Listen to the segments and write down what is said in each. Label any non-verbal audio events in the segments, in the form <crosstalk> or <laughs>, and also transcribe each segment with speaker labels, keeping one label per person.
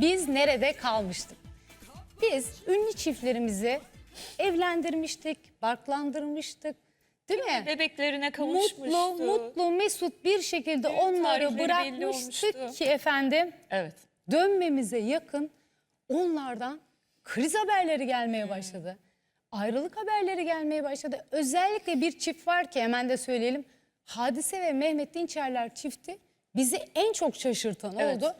Speaker 1: biz nerede kalmıştık? Biz ünlü çiftlerimizi evlendirmiştik, barklandırmıştık. Değil mi?
Speaker 2: Bebeklerine kavuşmuştu.
Speaker 1: Mutlu, mutlu, mesut bir şekilde
Speaker 2: Düğün
Speaker 1: onları
Speaker 2: tarihleri belli
Speaker 1: bırakmıştık
Speaker 2: olmuştu.
Speaker 1: ki efendim
Speaker 2: Evet.
Speaker 1: dönmemize yakın onlardan kriz haberleri gelmeye başladı. Ayrılık haberleri gelmeye başladı. Özellikle bir çift var ki hemen de söyleyelim. Hadise ve Mehmet Dinçerler çifti bizi en çok şaşırtan
Speaker 2: Evet.
Speaker 1: oldu.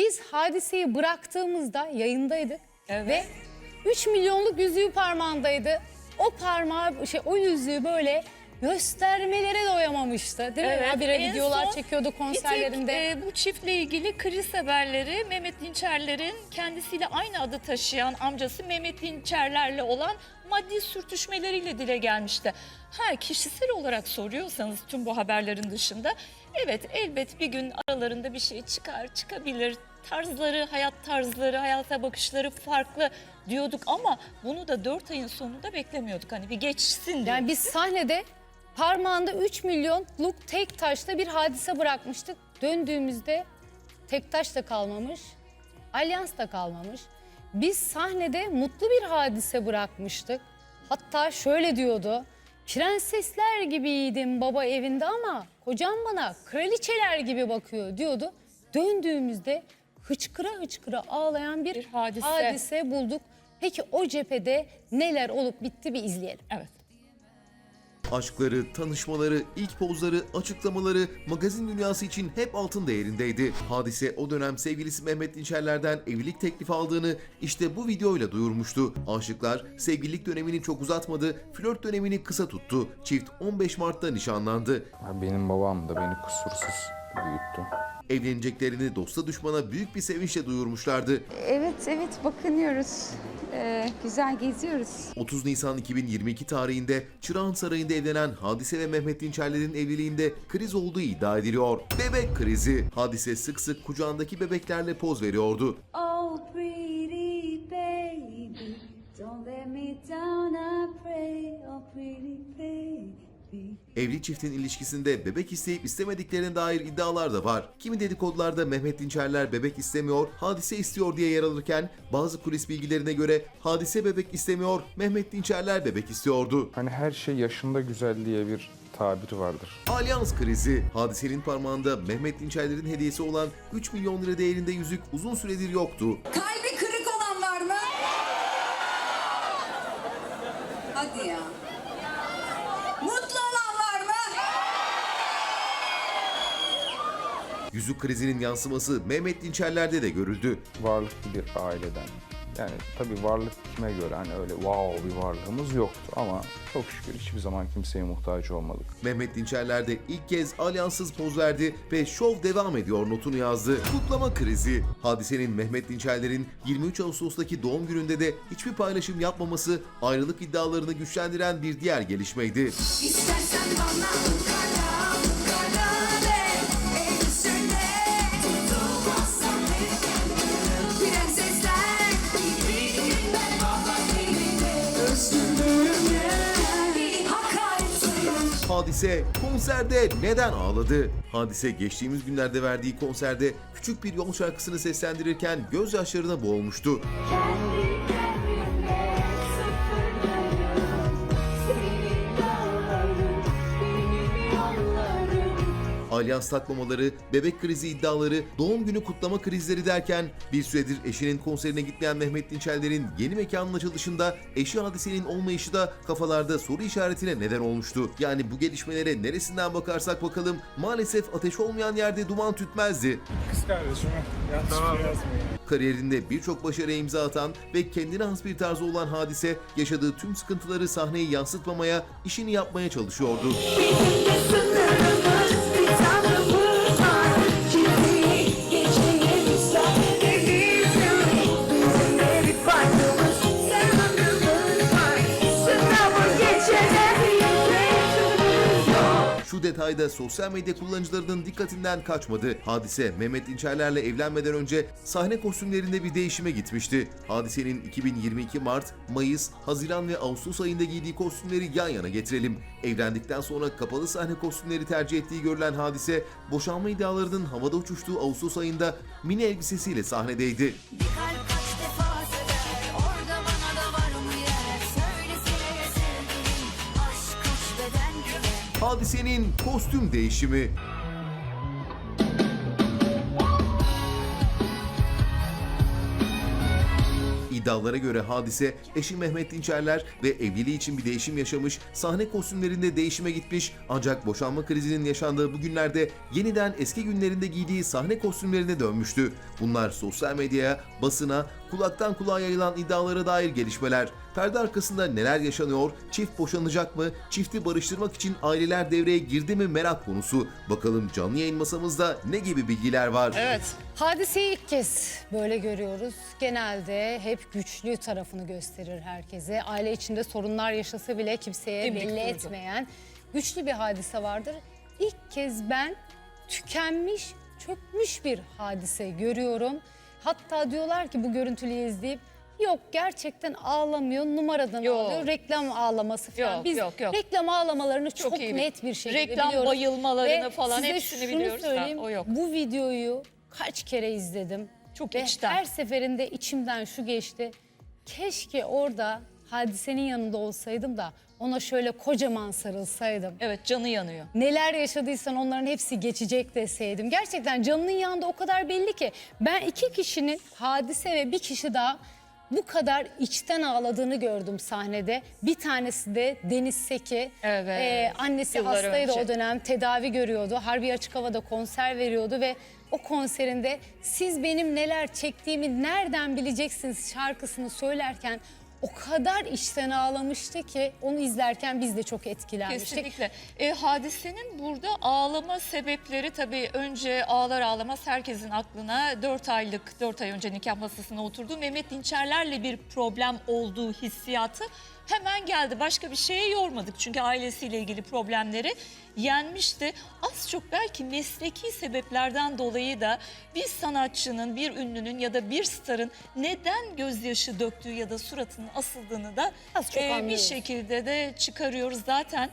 Speaker 1: Biz hadiseyi bıraktığımızda yayındaydık
Speaker 2: Evet.
Speaker 1: ve 3 milyonluk yüzüğü parmağındaydı. O parmağı şey o yüzüğü böyle göstermelere doyamamıştı. Değil mi?
Speaker 2: Evet,
Speaker 1: Habire
Speaker 2: en
Speaker 1: videolar çekiyordu
Speaker 2: Bir
Speaker 1: konserlerinde.
Speaker 2: tek e, bu çiftle ilgili kriz haberleri Mehmet Dinçerler'in kendisiyle aynı adı taşıyan amcası Mehmet Dinçerler'le olan maddi sürtüşmeleriyle dile gelmişti. Ha kişisel olarak soruyorsanız tüm bu haberlerin dışında evet elbet bir gün aralarında bir şey çıkar çıkabilir. Tarzları, hayat tarzları, hayata bakışları farklı diyorduk ama bunu da 4 ayın sonunda beklemiyorduk. Hani bir geçsin diye.
Speaker 1: Yani biz sahnede parmağında 3 milyonluk tek taşla bir hadise bırakmıştık. Döndüğümüzde tek taş da kalmamış, alyans da kalmamış. Biz sahnede mutlu bir hadise bırakmıştık. Hatta şöyle diyordu. Prensesler gibiydim baba evinde ama kocam bana kraliçeler gibi bakıyor diyordu. Döndüğümüzde hıçkıra hıçkıra ağlayan bir,
Speaker 2: Bir hadise.
Speaker 1: hadise bulduk. Peki o cephede neler olup bitti bir izleyelim.
Speaker 2: Evet.
Speaker 3: Aşkları, tanışmaları, ilk pozları, açıklamaları magazin dünyası için hep altın değerindeydi. Hadise o dönem sevgilisi Mehmet Dinçerler'den evlilik teklifi aldığını işte bu videoyla duyurmuştu. Aşıklar sevgililik dönemini çok uzatmadı, flört dönemini kısa tuttu. Çift 15 Mart'ta nişanlandı.
Speaker 4: Benim babam da beni kusursuz büyüttü.
Speaker 3: Evleneceklerini dosta düşmana büyük bir sevinçle duyurmuşlardı.
Speaker 5: Evet evet bakınıyoruz. Ee, güzel geziyoruz.
Speaker 3: 30 Nisan 2022 tarihinde Çırağan Sarayı'nda evlenen Hadise ve Mehmet Dinçerler'in evliliğinde kriz olduğu iddia ediliyor. Bebek krizi. Hadise sık sık kucağındaki bebeklerle poz veriyordu.
Speaker 6: Oh,
Speaker 3: Evli çiftin ilişkisinde bebek isteyip istemediklerine dair iddialar da var. Kimi dedikodularda Mehmet Dinçerler bebek istemiyor, Hadise istiyor diye yer alırken bazı kulis bilgilerine göre Hadise bebek istemiyor, Mehmet Dinçerler bebek istiyordu.
Speaker 4: Hani her şey yaşında güzel diye bir tabir vardır.
Speaker 3: Alyans krizi. Hadisenin parmağında Mehmet Dinçerler'in hediyesi olan 3 milyon lira değerinde yüzük uzun süredir yoktu.
Speaker 7: Kalbi kırık olan var mı? Hadi ya. Mutlu olan var mı?
Speaker 3: Yüzük krizinin yansıması Mehmet Dinçerler'de de görüldü.
Speaker 4: Varlıklı bir aileden. Yani tabii varlık kime göre hani öyle wow bir varlığımız yoktu ama çok şükür hiçbir zaman kimseye muhtaç olmadık.
Speaker 3: Mehmet Dinçerler de ilk kez alyansız poz verdi ve şov devam ediyor notunu yazdı. Kutlama krizi. Hadisenin Mehmet Dinçerler'in 23 Ağustos'taki doğum gününde de hiçbir paylaşım yapmaması ayrılık iddialarını güçlendiren bir diğer gelişmeydi.
Speaker 7: İstersen bana ukala
Speaker 3: Hadise konserde neden ağladı? Hadise geçtiğimiz günlerde verdiği konserde küçük bir yol şarkısını seslendirirken gözyaşlarına boğulmuştu.
Speaker 6: Kendi
Speaker 3: Alyans takmamaları, bebek krizi iddiaları, doğum günü kutlama krizleri derken bir süredir eşinin konserine gitmeyen Mehmet Dinçerler'in yeni mekanın açılışında eşi hadisenin olmayışı da kafalarda soru işaretine neden olmuştu. Yani bu gelişmelere neresinden bakarsak bakalım maalesef ateş olmayan yerde duman tütmezdi.
Speaker 8: Kız kardeşime yanlış şey yazmayın.
Speaker 3: Kariyerinde birçok başarıya imza atan ve kendine has bir tarzı olan hadise yaşadığı tüm sıkıntıları sahneyi yansıtmamaya, işini yapmaya çalışıyordu. Da sosyal medya kullanıcılarının dikkatinden kaçmadı. Hadise Mehmet Dinçerler'le evlenmeden önce sahne kostümlerinde bir değişime gitmişti. Hadisenin 2022 Mart, Mayıs, Haziran ve Ağustos ayında giydiği kostümleri yan yana getirelim. Evlendikten sonra kapalı sahne kostümleri tercih ettiği görülen hadise, boşanma iddialarının havada uçuştuğu Ağustos ayında mini elbisesiyle sahnedeydi.
Speaker 7: Bir
Speaker 3: Hadisenin kostüm değişimi. İddialara göre hadise eşi Mehmet Dinçerler ve evliliği için bir değişim yaşamış, sahne kostümlerinde değişime gitmiş ancak boşanma krizinin yaşandığı bu günlerde yeniden eski günlerinde giydiği sahne kostümlerine dönmüştü. Bunlar sosyal medyaya, basına, kulaktan kulağa yayılan iddialara dair gelişmeler. Perde arkasında neler yaşanıyor, çift boşanacak mı, çifti barıştırmak için aileler devreye girdi mi merak konusu. Bakalım canlı yayın masamızda ne gibi bilgiler var?
Speaker 2: Evet.
Speaker 1: Hadiseyi ilk kez böyle görüyoruz. Genelde hep güçlü tarafını gösterir herkese. Aile içinde sorunlar yaşasa bile kimseye
Speaker 2: Dimdik
Speaker 1: belli
Speaker 2: durdu.
Speaker 1: etmeyen güçlü bir hadise vardır. İlk kez ben tükenmiş, çökmüş bir hadise görüyorum. Hatta diyorlar ki bu görüntüyü izleyip yok gerçekten ağlamıyor, numaradan
Speaker 2: Yok.
Speaker 1: ağlıyor, reklam ağlaması falan.
Speaker 2: Yok,
Speaker 1: Biz
Speaker 2: yok, yok.
Speaker 1: reklam ağlamalarını çok,
Speaker 2: iyi bil-
Speaker 1: net bir şekilde
Speaker 2: Reklam
Speaker 1: biliyoruz.
Speaker 2: bayılmalarını
Speaker 1: Ve
Speaker 2: falan
Speaker 1: size
Speaker 2: hepsini
Speaker 1: şunu
Speaker 2: biliyoruz da
Speaker 1: söyleyeyim,
Speaker 2: o yok.
Speaker 1: Bu videoyu kaç kere izledim.
Speaker 2: Çok
Speaker 1: Ve
Speaker 2: içten.
Speaker 1: her seferinde içimden şu geçti. Keşke orada hadisenin yanında olsaydım da ona şöyle kocaman sarılsaydım.
Speaker 2: Evet canı yanıyor.
Speaker 1: Neler yaşadıysan onların hepsi geçecek deseydim. Gerçekten canının yanında o kadar belli ki. Ben iki kişinin hadise ve bir kişi daha bu kadar içten ağladığını gördüm sahnede. Bir tanesi de Deniz Seki.
Speaker 2: Evet.
Speaker 1: Ee, annesi
Speaker 2: Yıllar
Speaker 1: hastaydı
Speaker 2: önce.
Speaker 1: o dönem tedavi görüyordu. Harbi açık havada konser veriyordu ve o konserinde siz benim neler çektiğimi nereden bileceksiniz şarkısını söylerken o kadar içten ağlamıştı ki onu izlerken biz de çok etkilenmiştik.
Speaker 2: Kesinlikle. E, hadisenin burada ağlama sebepleri tabii önce ağlar ağlamaz herkesin aklına 4 aylık 4 ay önce nikah masasına oturduğu Mehmet Dinçerler'le bir problem olduğu hissiyatı hemen geldi. Başka bir şeye yormadık çünkü ailesiyle ilgili problemleri yenmişti. Az çok belki mesleki sebeplerden dolayı da bir sanatçının, bir ünlünün ya da bir starın neden gözyaşı döktüğü ya da suratının asıldığını da
Speaker 1: Az çok
Speaker 2: e, bir
Speaker 1: anlıyoruz.
Speaker 2: şekilde de çıkarıyoruz. Zaten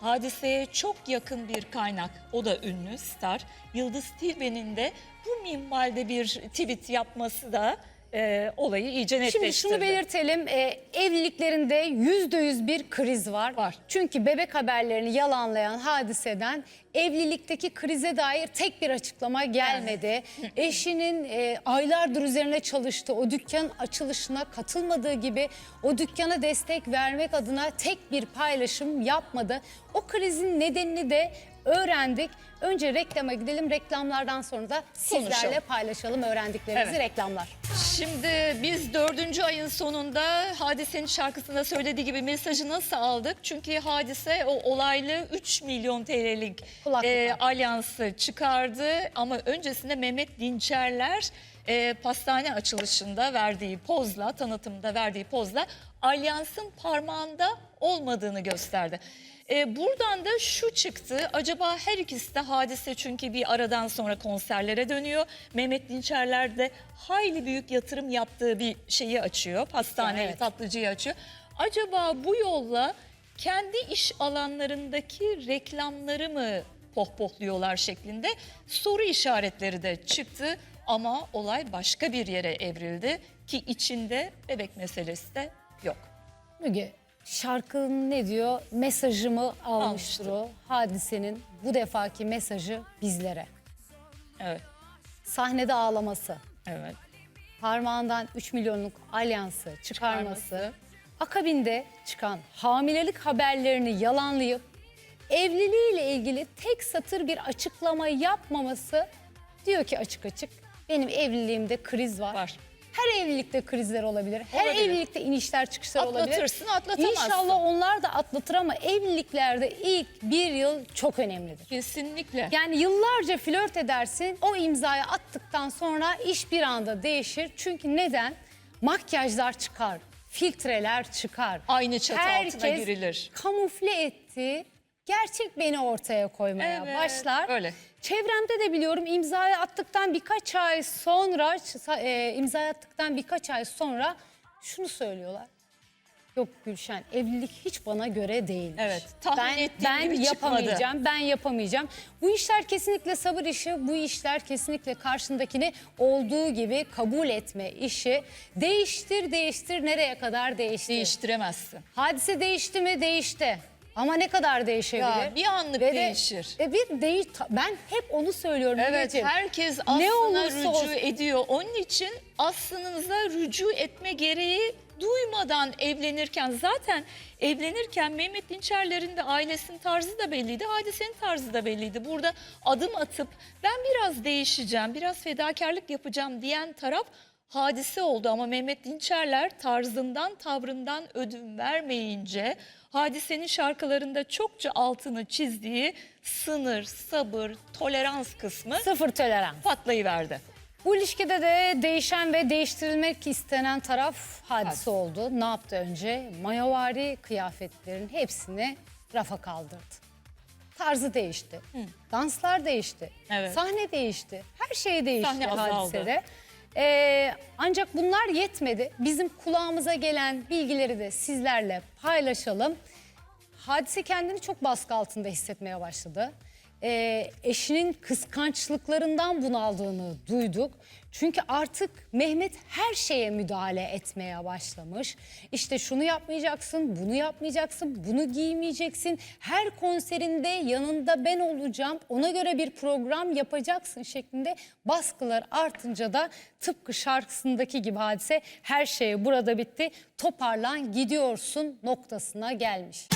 Speaker 2: hadiseye çok yakın bir kaynak. O da ünlü star. Yıldız Tilbe'nin de bu minvalde bir tweet yapması da e, olayı iyice netleştirdi.
Speaker 1: Şimdi şunu belirtelim. e, evliliklerinde yüzde yüz bir kriz var.
Speaker 2: Var.
Speaker 1: Çünkü bebek haberlerini yalanlayan hadiseden evlilikteki krize dair tek bir açıklama gelmedi. <laughs> Eşinin e, aylardır üzerine çalıştığı o dükkan açılışına katılmadığı gibi o dükkana destek vermek adına tek bir paylaşım yapmadı. O krizin nedenini de öğrendik. Önce reklama gidelim. Reklamlardan sonra da sizlerle
Speaker 2: Konuşalım.
Speaker 1: paylaşalım öğrendiklerimizi
Speaker 2: Evet.
Speaker 1: reklamlar.
Speaker 2: Şimdi biz dördüncü ayın sonunda Hadise'nin şarkısında söylediği gibi mesajı nasıl aldık? Çünkü Hadise o olaylı 3 milyon TL'lik
Speaker 1: Kulaklık
Speaker 2: e, alyansı çıkardı. Ama öncesinde Mehmet Dinçerler e, pastane açılışında verdiği pozla, tanıtımda verdiği pozla alyansın parmağında olmadığını gösterdi. E, buradan da şu çıktı. Acaba her ikisi de hadise çünkü bir aradan sonra konserlere dönüyor. Mehmet Dinçerler de hayli büyük yatırım yaptığı bir şeyi açıyor. Pastaneyi,
Speaker 1: Evet.
Speaker 2: tatlıcıyı açıyor. Acaba bu yolla kendi iş alanlarındaki reklamları mı pohpohluyorlar şeklinde soru işaretleri de çıktı. Ama olay başka bir yere evrildi ki içinde bebek meselesi de yok.
Speaker 1: Müge şarkının ne diyor? Mesajımı almıştır o. Hadisenin bu defaki mesajı bizlere.
Speaker 2: Evet,
Speaker 1: Sahnede ağlaması,
Speaker 2: evet.
Speaker 1: parmağından 3 milyonluk alyansı çıkarması,
Speaker 2: Çıkarması.
Speaker 1: akabinde çıkan hamilelik haberlerini yalanlayıp evliliğiyle ilgili tek satır bir açıklama yapmaması diyor ki açık açık benim evliliğimde kriz var.
Speaker 2: Var.
Speaker 1: Her evlilikte krizler olabilir. Her
Speaker 2: Olabilir.
Speaker 1: evlilikte inişler çıkışlar olabilir.
Speaker 2: Atlatırsın, atlatamazsın.
Speaker 1: İnşallah onlar da atlatır ama evliliklerde ilk bir yıl çok önemlidir.
Speaker 2: Kesinlikle.
Speaker 1: Yani yıllarca flört edersin, o imzayı attıktan sonra iş bir anda değişir. Çünkü neden? Makyajlar çıkar, filtreler çıkar.
Speaker 2: Aynı çatı altına girilir.
Speaker 1: kamufle ettiği gerçek beni ortaya koymaya
Speaker 2: Evet,
Speaker 1: başlar.
Speaker 2: öyle.
Speaker 1: Çevremde de biliyorum imzayı attıktan birkaç ay sonra e, imzayı attıktan birkaç ay sonra şunu söylüyorlar. Yok Gülşen evlilik hiç bana göre değil.
Speaker 2: Evet, tahmin
Speaker 1: ben,
Speaker 2: ettiğim
Speaker 1: ben
Speaker 2: gibi çıkmadı.
Speaker 1: yapamayacağım, ben yapamayacağım. Bu işler kesinlikle sabır işi, bu işler kesinlikle karşındakini olduğu gibi kabul etme işi. Değiştir, değiştir, nereye kadar değiştir?
Speaker 2: Değiştiremezsin.
Speaker 1: Hadise değişti mi? Değişti. Ama ne kadar değişebilir?
Speaker 2: Ya, bir anlık
Speaker 1: Ve de-
Speaker 2: değişir.
Speaker 1: E bir değiş ben hep onu söylüyorum.
Speaker 2: Evet herkes
Speaker 1: Ne
Speaker 2: aslına
Speaker 1: olursa
Speaker 2: rücu
Speaker 1: olsun.
Speaker 2: ediyor. Onun için aslınıza rücu etme gereği duymadan evlenirken zaten evlenirken Mehmet Dinçerler'in de ailesinin tarzı da belliydi. Hadisenin tarzı da belliydi. Burada adım atıp ben biraz değişeceğim, biraz fedakarlık yapacağım diyen taraf hadise oldu. Ama Mehmet Dinçerler tarzından, tavrından ödün vermeyince hadisenin şarkılarında çokça altını çizdiği sınır, sabır, tolerans kısmı
Speaker 1: Sıfır tolerans.
Speaker 2: patlayıverdi.
Speaker 1: Bu ilişkide de değişen ve değiştirilmek istenen taraf hadise oldu. Ne yaptı önce? Mayavari kıyafetlerin hepsini rafa kaldırdı. Tarzı değişti. Danslar değişti.
Speaker 2: Evet.
Speaker 1: Sahne değişti. Her şey değişti
Speaker 2: Sahne azaldı.
Speaker 1: hadisede. Ee, ancak bunlar yetmedi. Bizim kulağımıza gelen bilgileri de sizlerle paylaşalım. Hadise kendini çok baskı altında hissetmeye başladı. Ee, eşinin kıskançlıklarından bunaldığını duyduk. Çünkü artık Mehmet her şeye müdahale etmeye başlamış. İşte şunu yapmayacaksın, bunu yapmayacaksın, bunu giymeyeceksin. Her konserinde yanında ben olacağım, ona göre bir program yapacaksın şeklinde baskılar artınca da tıpkı şarkısındaki gibi hadise her şey burada bitti. Toparlan gidiyorsun noktasına gelmiş.